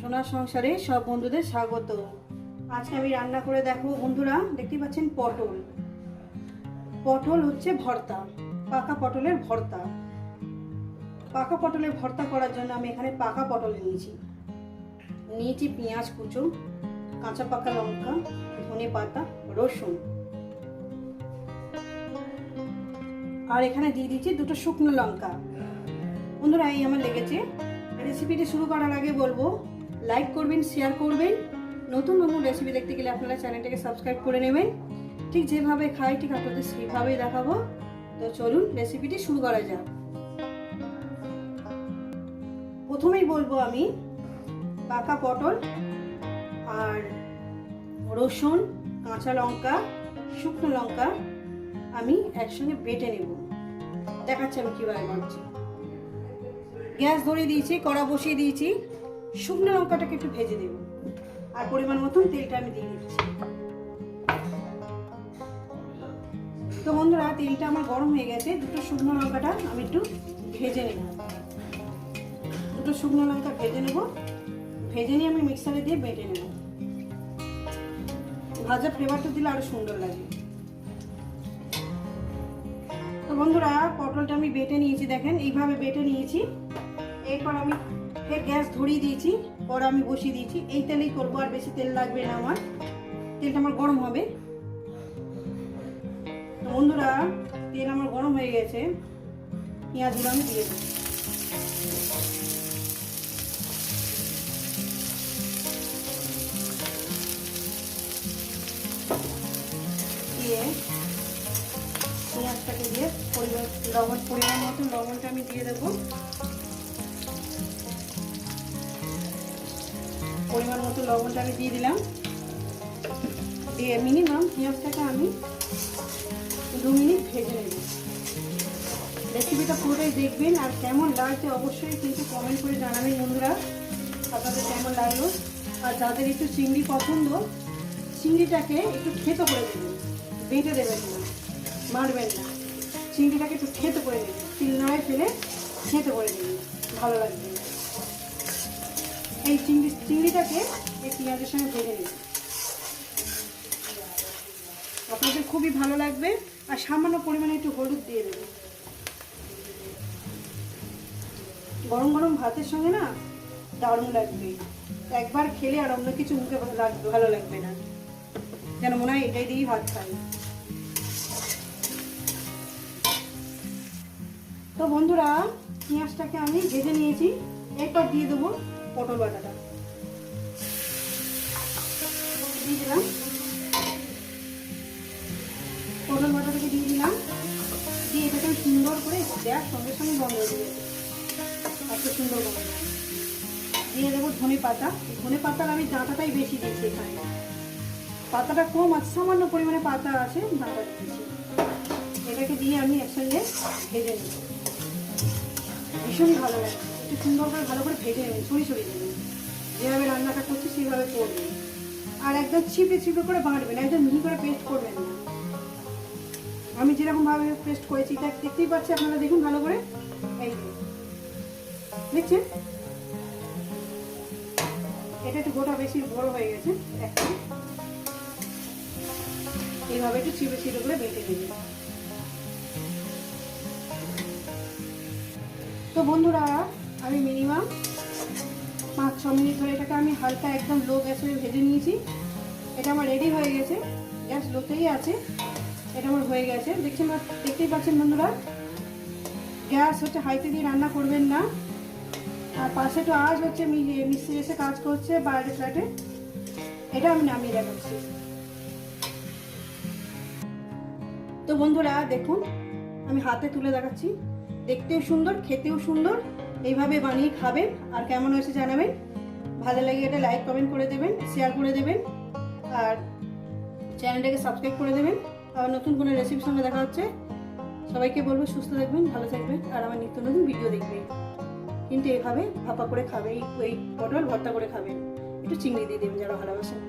সোনার সংসারে সব বন্ধুদের স্বাগত। আজকে আমি রান্না করে দেখো বন্ধুরা, দেখতে পাচ্ছেন পটল। পটল হচ্ছে ভর্তা, পাকা পটলের ভর্তা। পাকা পটলের ভর্তা করার জন্য আমি এখানে পাকা পটল নিয়েছি। নিয়েছি পেঁয়াজ কুচো, কাঁচা পাকা লঙ্কা, ধনে পাতা, রসুন। আর এখানে দিয়ে দিচ্ছি দুটো শুকনো লঙ্কা। বন্ধুরা, এই আমার লেগেছে। রেসিপিটি শুরু করার আগে বলব লাইক করবেন শেয়ার করবেন। নতুন নতুন রেসিপি দেখতে গেলে আপনারা চ্যানেলটাকে সাবস্ক্রাইব করে নেবেন। ঠিক যেভাবে খাই, ঠিক আপনাদের সেইভাবেই দেখাবো। তো চলুন রেসিপিটি শুরু করা যাক। প্রথমেই বলব আমি পাকা পটল আর রসুন, কাঁচা লঙ্কা, শুকনো লঙ্কা আমি একসঙ্গে বেটে নেব। দেখাচ্ছি আমি কীভাবে করছি গ্যাস ধরিয়ে দিয়েছি, কড়া বসিয়ে দিয়েছি। শুকনো লঙ্কাটাকে একটু ভেজে দেব। আর পরিমাণ মতন তেলটা আমি দিয়ে দিচ্ছি। তো বন্ধুরা, তেলটা আমার গরম হয়ে গেছে। দুটো শুকনো লঙ্কাটা আমি একটু ভেজে নেব। দুটো শুকনো লঙ্কা ভেজে নেব। ভেজে নিয়ে আমি মিক্সারে দিয়ে বেটে নেব। ভাজা ফ্লেভারটা দিলে আরও সুন্দর লাগে। তো বন্ধুরা, পটলটা আমি বেটে নিয়েছি দেখেন। এইভাবে বেটে নিয়েছি। এরপর আমি ফের গ্যাস ধরিয়ে দিয়েছি, পর আমি বসিয়ে দিয়েছি। এই তেলেই করব, আর বেশি তেল লাগবে না আমার। তেলটা আমার গরম হবে। বন্ধুরা, তেল আমার গরম হয়ে গেছে। পেঁয়াজগুলো আমি দিয়ে দেবো দিয়ে পেঁয়াজটাকে দিয়ে পরিমাণ লবণ পরিমাণ মতো লবণটা আমি দিয়ে দেবো। পরিমাণ মতো লবণটা আমি দিয়ে দিলাম। দিয়ে মিনিমাম পেঁয়াজটাকে আমি দু মিনিট ভেজে নেব। রেসিপিটা পুরোটাই দেখবেন আর কেমন লাগছে অবশ্যই কিন্তু কমেন্ট করে জানাবেন বন্ধুরা। আপনাদের কেমন লাগল? আর যাদের একটু চিংড়ি পছন্দ, চিংড়িটাকে একটু খেতো করে দেবেন। বেটে দেবেন না, মারবেন না। চিংড়িটাকে একটু খেতে করে দেবেন। তিল নয় ফেলে খেতে করে দেবেন। ভালো লাগবে। এই চিংড়ি, চিংড়িটাকে এই পেঁয়াজের সঙ্গে ভেজে নেবেন আপনাদের খুবই ভালো লাগবে আর সামান্য পরিমাণে একটু হলুদ দিয়ে দেবেন। গরম গরম ভাতের সঙ্গে না দারুণ লাগবে। একবার খেলে আর অন্য কিছু মুখে লাগবে ভালো লাগবে না। যেন মনে হয় এটাই দিয়েই ভাত খাই। তো বন্ধুরা, পেঁয়াজটাকে আমি ভেজে নিয়েছি। এরপর দিয়ে দেবো পটল বাটাটা। দিয়ে দিলাম। পটল বাটাটাকে দিয়ে দিলাম। দিয়ে এটাকে সুন্দর করে দেওয়ার সঙ্গে সঙ্গে বন্ধ হয়ে এত সুন্দর গন্ধ দিয়ে দেবো ধনে পাতা। ধনে পাতার আমি ডাঁটাটাই বেশি দিচ্ছি এখানে। পাতাটা কম আছে, সামান্য পরিমাণে পাতা আছে, ডাঁটা দিয়েছি। এটাকে দিয়ে আমি একসঙ্গে ভেজে নেব। ভীষণই ভালো লাগে। একটু সুন্দর করে ভালো করে ভেজে নেবেন ছড়ি ছড়িয়ে দেবেন যেভাবে রান্নাটা করছি, সেইভাবে করবেন আর একদম ছিপে ছিপে করে বাঁটবেন একদম মিহি করে পেস্ট করবেন না। আমি যেরকমভাবে পেস্ট করেছি তা দেখতেই পাচ্ছি আপনারা, দেখুন ভালো করে। এই দেখছেন? এটা একটু গোটা বেশি বড় হয়ে গেছে এইভাবে একটু ছিপে ছিপে করে বেটে দেবে তো বন্ধুরা আমি মিনিমাম পাঁচ, ছ মিনিট ধরে এটাকে আমি হালকা একদম লো গ্যাসে ভেজে নিয়েছি। এটা আমার রেডি হয়ে গেছে। গ্যাস লোতেই আছে। এটা আমার হয়ে গেছে। দেখছেন দেখতেই পাচ্ছেন বন্ধুরা? গ্যাস হচ্ছে হাইতে দিয়ে রান্না করবেন না। আর পাশে একটু আওয়াজ হচ্ছে মিস্ত্রি এসে কাজ করছে বাইরে ফ্ল্যাটে এটা আমি নামিয়ে দেখাচ্ছি। তো বন্ধুরা, দেখুন, আমি হাতে তুলে দেখাচ্ছি। দেখতেও সুন্দর, খেতেও সুন্দর। এইভাবে বানিয়ে খাবেন আর কেমন হয়েছে জানাবেন। ভালো লাগে এটা লাইক কমেন্ট করে দেবেন শেয়ার করে দেবেন আর চ্যানেলটাকে সাবস্ক্রাইব করে দেবেন। আবার নতুন কোনো রেসিপির সঙ্গে দেখা হচ্ছে, সবাইকে বলব সুস্থ থাকবেন, ভালো থাকবেন আর আমার নিত্য নতুন ভিডিও দেখবেন কিন্তু এভাবে ভাপা করে খাবে, এই এই পটল ভর্তা করে খাবেন একটু চিংড়ি দিয়ে দেবেন যারা ভালোবাসেন।